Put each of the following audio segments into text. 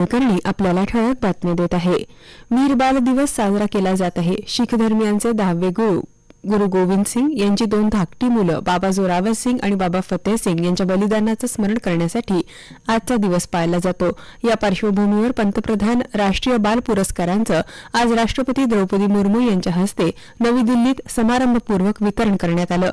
कुलकर्णी आपल्याला ठळक बातमी देत आहे. वीर बाल दिवस साजरा केला जात आहे. शीख धर्मियांचे दहावे गुरु गुरु गोविंद सिंग यांची दोन धाकटी मुलं बाबा जोरावर सिंग आणि बाबा फतेह सिंग यांच्या बलिदानाचं स्मरण करण्यासाठी आजचा दिवस पाळला जातो. या पार्श्वभूमीवर पंतप्रधान राष्ट्रीय बाल पुरस्कारांचं आज राष्ट्रपती द्रौपदी मुर्मू यांच्या हस्ते नवी दिल्लीत समारंभपूर्वक वितरण करण्यात आलं.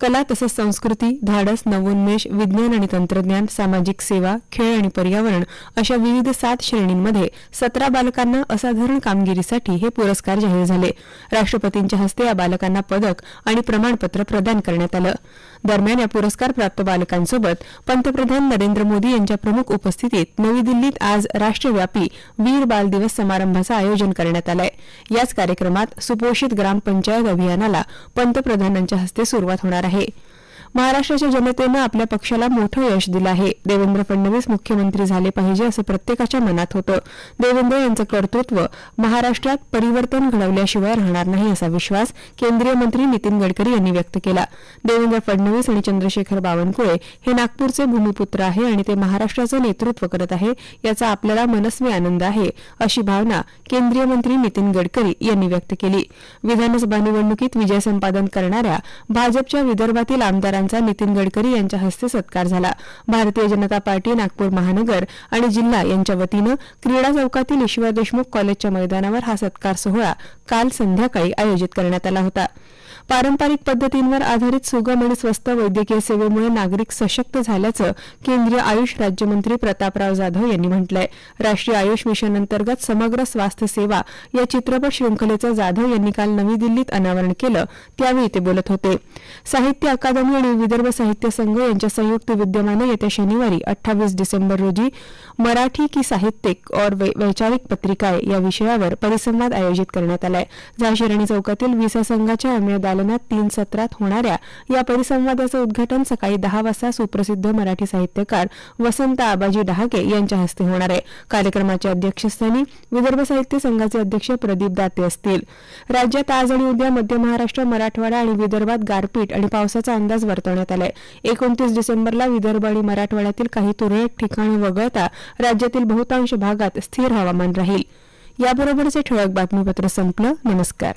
कला तसंच संस्कृती धाडस नवोन्मेष विज्ञान आणि तंत्रज्ञान सामाजिक सेवा खेळ आणि पर्यावरण अशा विविध सात श्रेणींमध्ये सतरा बालकांना असाधारण कामगिरीसाठी हे पुरस्कार जाहीर झाले. राष्ट्रपतींच्या हस्ते या बालकांना पदक आणि प्रमाणपत्र प्रदान करण्यात आलं. दरम्यान या पुरस्कार प्राप्त बालकांसोबत पंतप्रधान नरेंद्र मोदी यांच्या प्रमुख उपस्थितीत नवी दिल्लीत आज राष्ट्रव्यापी वीर बाल दिवस समारंभाचं आयोजन करण्यात आलंय. याच कार्यक्रमात सुपोषित ग्रामपंचायत अभियानाला पंतप्रधानांच्या हस्ते सुरुवात होणार आहे. महाराष्ट्राच्या जनतेनं आपल्या पक्षाला मोठं यश दिलं आहे. देवेंद्र फडणवीस मुख्यमंत्री झाले पाहिजे असं प्रत्येकाच्या मनात होतं. देवेंद्र यांचं कर्तृत्व महाराष्ट्रात परिवर्तन घडवल्याशिवाय राहणार नाही असा विश्वास केंद्रीय मंत्री नितीन गडकरी यांनी व्यक्त केला. देवेंद्र फडणवीस आणि चंद्रशेखर बावनकुळे हे नागपूरचे भूमिपुत्र आहे आणि ते महाराष्ट्राचं नेतृत्व करत आहे याचा आपल्याला मनस्वी आनंद आहे अशी भावना केंद्रीय मंत्री नितीन गडकरी यांनी व्यक्त केली. विधानसभा निवडणुकीत विजय संपादन करणाऱ्या भाजपच्या विदर्भातील आमदार आमदारांचा नितीन गडकरी यांच्या हस्ते सत्कार झाला. भारतीय जनता पार्टी नागपूर महानगर आणि जिल्हा यांच्या वतीनं क्रीडा चौकातील ईश्वर देशमुख कॉलेजच्या मैदानावर हा सत्कार सोहळा काल संध्याकाळी आयोजित करण्यात आला होता. पारंपरिक पद्धतींवर आधारित सुगम आणि स्वस्त वैद्यकीय सेवेमुळे नागरिक सशक्त झाल्याचं केंद्रीय आयुष राज्यमंत्री प्रतापराव जाधव यांनी म्हटलंय. राष्ट्रीय आयुष मिशन अंतर्गत समग्र स्वास्थ्य सेवा या चित्रपट शृंखलेचं जाधव यांनी काल नवी दिल्लीत अनावरण केलं त्यावेळी ते बोलत होते. साहित्य अकादमी आणि विदर्भ साहित्य संघ यांच्या संयुक्त विद्यमानं येत्या शनिवारी अठ्ठावीस डिसेंबर रोजी मराठी की साहित्यिक और वै- वैचारिक पत्रिकाय या विषयावर परिसंवाद आयोजित करण्यात आलाय. झाशिराणी चौकातील विसा संघाच्या अमेय दालनात तीन सत्रात होणाऱ्या या परिसंवादाचं उद्घाटन सकाळी दहा वाजता सुप्रसिद्ध मराठी साहित्यकार वसंत आबाजी डहाके यांच्या हस्ते होणार आहे. कार्यक्रमाच्या अध्यक्षस्थानी विदर्भ साहित्य संघाचे अध्यक्ष प्रदीप दाते असतील. राज्यात आज आणि उद्या मध्य महाराष्ट्र मराठवाडा आणि विदर्भात गारपीट आणि पावसाचा अंदाज वर्तवण्यात आलाय. एकोणतीस डिसेंबरला विदर्भ आणि मराठवाड्यातील काही तुरळक ठिकाणी वगळता राज्यातील बहुतांश भागात स्थिर हवामान राहील. याबरोबरचे ठळक बातमीपत्र संपलं. नमस्कार.